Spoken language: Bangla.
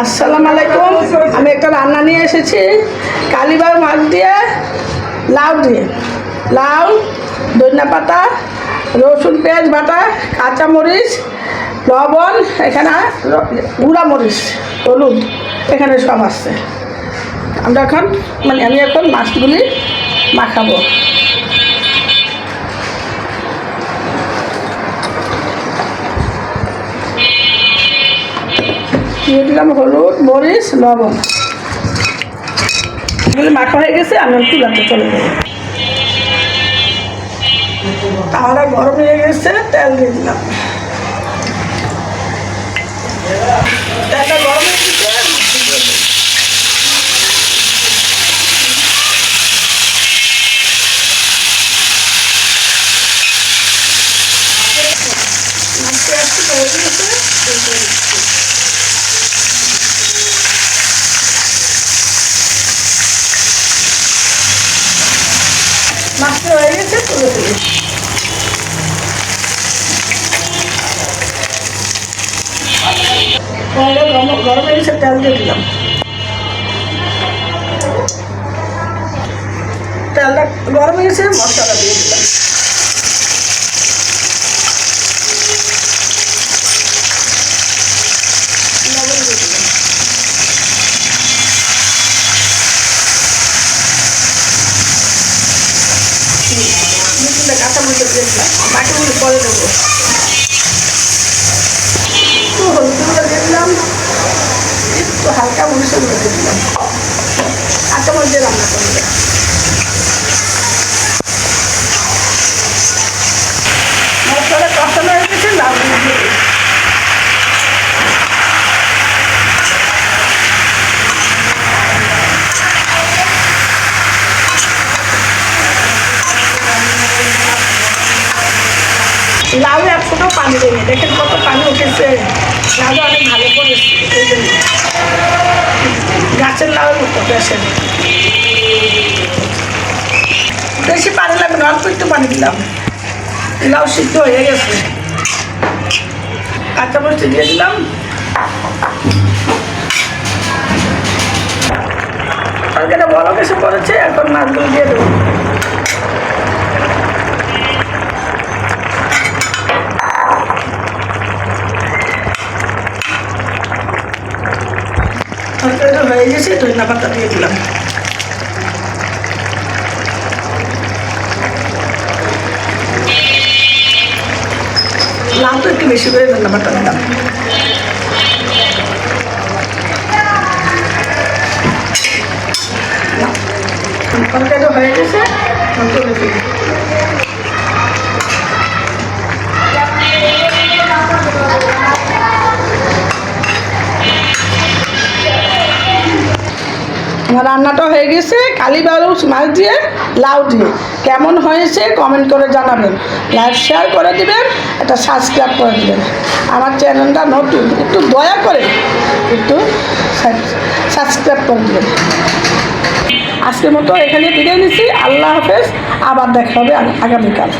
আসসালামু আলাইকুম। আমি একটা রান্না নিয়ে এসেছি। কালীবাগ মাছ দিয়ে, লাউ দিয়ে। লাউ, ধনিয়া পাতা, রসুন, পেঁয়াজ বাটা, কাঁচামরিচ, লবণ, এখানে গুঁড়া মরিচ, হলুদ, এখানে সব আসছে আমরা এখন মানে আমি এখন মাছগুলি মাখাবো। দিয়ে দিলাম হলুদ, মরিচ, লবণ। এগুলি মাখা হয়ে গেছে, আমি চুলাতে চলে যাব। তাহলে গরম হয়ে গেছে, তেল দিয়ে দিলাম। তেলটা গরম হয়ে গেছে। মাছটা একটু হয়ে গেছে তেল দিয়ে দিচ্ছি। মাছটা হয়ে গেছে তুলে তুলি কড়াইটা গরম গরম তেল দিয়ে দিলাম। তেলটা গরম হয়ে গেছে মশলাটা দিয়ে দিলাম কাঁচা মরিচ দিয়ে দিলাম বাকি পরে দেবো একটু হলুদ গুঁড়ো দিয়ে দিলাম একটু হালকা মরিচের গুঁড়ো দিয়ে দিলাম কাঁচা মরিচ দিয়ে রান্না করবে মশলাটা কষানো হয়ে গেছে লাউ দিয়ে দিলাম। লাউ এক ফোটাও পানি দেয়নি। দেখেন কত পানি উঠেছে। লাউ অনেক ভালো জন্য গাছের লাউ মতো বেশি পানি লাগবে না, অল্প একটু পানি দিলাম। লাউ সিদ্ধ হয়ে গেছে। কাঁচা মরিচ দিয়ে দিলাম। তরকারিটা বড় কিছু করেছে এখন মাছগুলো দিয়ে দেবো। তরকারিটা হয়ে গেছে, ধনিয়া পাতা দিয়ে দিলাম লাউ একটু বেশি করে ধনিয়া পাতা দিলাম তরকারিটা হয়ে গেছে তুলে। রান্নাটা হয়ে গেছে, কালী বালু, মাছ দিয়ে, লাউ দিয়ে। কেমন হয়েছে কমেন্ট করে জানাবেন। লাইক শেয়ার করে দিবেন এটা সাবস্ক্রাইব করে দেবেন। আমার চ্যানেলটা নতুন, একটু দয়া করে একটু সাবস্ক্রাইব করে দেবেন। আজকের মতো এখানে বিদায় নিচ্ছি। আল্লাহ হাফেজ, আবার দেখা হবে আগামীকাল।